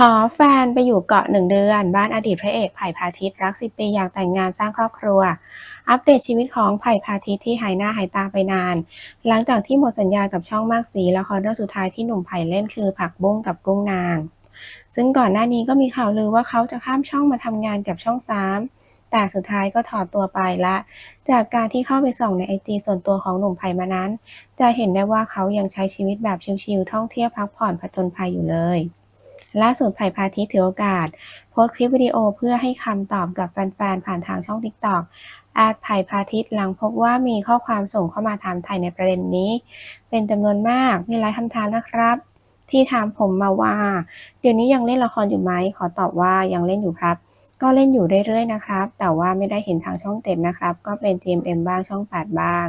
ขอแฟนไปอยู่เกาะหนึ่งเดือน บ้านอดีตพระเอกไผ่พาทิตรักสิบปีอยากแต่งงานสร้างครอบครัว อัปเดตชีวิตของไผ่พาทิตที่หายหน้าหายตาไปนาน หลังจากที่หมดสัญญากับช่องมากสีละครเรื่องสุดท้ายที่หนุ่มไผ่เล่นคือผักบุ้งกับกุ้งนาง ซึ่งก่อนหน้านี้ก็มีข่าวลือว่าเขาจะข้ามช่องมาทำงานกับช่องสามแต่สุดท้ายก็ถอดตัวไปละ จากการที่เข้าไปส่องในไอจีส่วนตัวของหนุ่มไผ่มานั้น จะเห็นได้ว่าเขายังใช้ชีวิตแบบชิลๆท่องเที่ยวพักผ่อนผจญภัยอยู่เลย ล่าสุดไผ่พาทิตย์ถือโอกาส โพสต์คลิปวิดีโอเพื่อให้คำตอบกับแฟนๆ ผ่านทางช่อง TikTok แอดไผ่พาทิตย์หลังพบว่ามีข้อความส่งเข้ามาถามไทยในประเด็นนี้ เป็นจำนวนมากมีหลายคำถามนะครับ ที่ถามผมมาว่า เดี๋ยวนี้ยังเล่นละครอยู่ไหม ขอตอบว่ายังเล่นอยู่ครับ ก็เล่นอยู่เรื่อยๆนะครับ แต่ว่าไม่ได้เห็นทางช่องเต็มนะครับ ก็เป็น GMM บ้างช่อง 8 บ้าง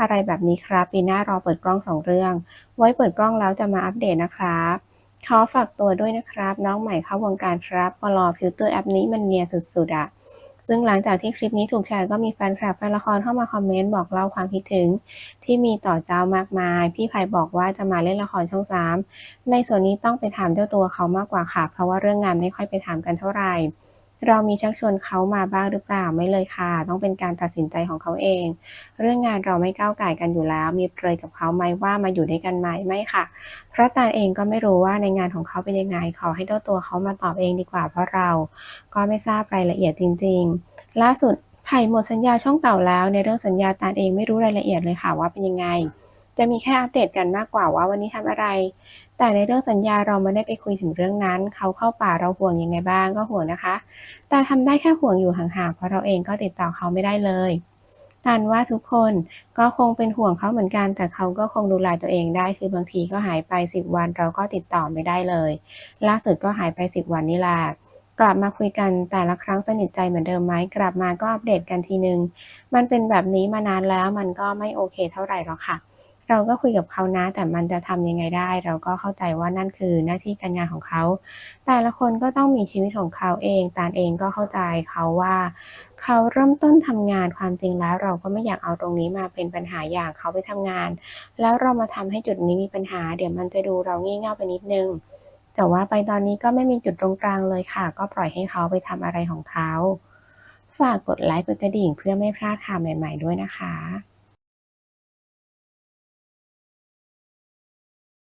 อะไรแบบนี้ครับปีหน้ารอเปิดกล้องสองเรื่อง ไว้เปิดกล้องแล้วจะมาอัปเดตนะครับ ขอฝากตัวด้วยนะครับ น้องใหม่เข้าวงการครับปลอฟิลเตอร์แอปนี้มันเนียนสุดๆอะซึ่งหลังจากที่คลิปนี้ถูกแชร์ก็มีแฟนคลับแฟนละครเข้ามาคอมเมนต์บอกเล่าความคิดถึง ที่มีต่อเจ้ามากมาย พี่ไผ่บอกว่าจะมาเล่นละครช่องสามในส่วนนี้ต้องไปถามเจ้าตัวเขามากกว่าค่ะ เพราะว่าเรื่องงานไม่ค่อยไปถามกันเท่าไหร่ เรามีชักชวนเขามาบ้างหรือเปล่าไม่เลยค่ะ ต้องเป็นการตัดสินใจของเขาเอง เรื่องงานเราไม่ก้าวไก่กันอยู่แล้ว มีเปรยกับเขาไหมว่ามาอยู่ด้วยกันไหมไม่ค่ะ เพราะตาเองก็ไม่รู้ว่าในงานของเขาเป็นยังไงขอให้เจ้าตัวเขามาตอบเองดีกว่าเพราะเรา ก็ไม่ทราบรายละเอียดจริง ๆ ล่าสุดไผ่หมดสัญญาช่องเก่าแล้ว ในเรื่องสัญญาตาเองไม่รู้รายละเอียดเลยค่ะว่าเป็นยังไง จะมีแค่อัปเดตกันมากกว่าว่าวันนี้ทำอะไร แต่ในเรื่องสัญญาเราไม่ได้ไปคุยถึงเรื่องนั้น เขาเข้าป่าเราห่วงยังไงบ้างก็ห่วงนะคะ แต่ทำได้แค่ห่วงอยู่ห่างๆเพราะเราเองก็ติดต่อเขาไม่ได้เลยตานว่าทุกคนก็คงเป็นห่วงเขาเหมือนกัน แต่เขาก็คงดูแลตัวเองได้ คือบางทีก็หายไป 10 วันเราก็ติดต่อไม่ได้เลย ล่าสุดก็หายไป 10 วันนี่แหละกลับมาคุยกันแต่ละครั้งสนิทใจเหมือนเดิมไหมกลับมาก็อัปเดตกันทีนึง มันเป็นแบบนี้มานานแล้วมันก็ไม่โอเคเท่าไหร่หรอกค่ะ เราก็คุยกับเขานะ แต่มันจะทำยังไงได้ เราก็เข้าใจว่านั่นคือหน้าที่การงานของเขา แต่ละคนก็ต้องมีชีวิตของเขาเอง ตาลเองก็เข้าใจเขาว่า เขาเริ่มต้นทำงานความจริงแล้ว เราก็ไม่อยากเอาตรงนี้มาเป็นปัญหาอย่างเขาไปทำงาน แล้วเรามาทำให้จุดนี้มีปัญหา เดี๋ยวมันจะดูเรางี่เง่าไปนิดนึงแต่ว่าไปตอนนี้ก็ไม่มีจุดตรงกลางเลยค่ะ ก็ปล่อยให้เขาไปทำอะไรของเขา ฝากกดไลค์กดกระดิ่งเพื่อไม่พลาดข่าวใหม่ ๆ ด้วยนะคะ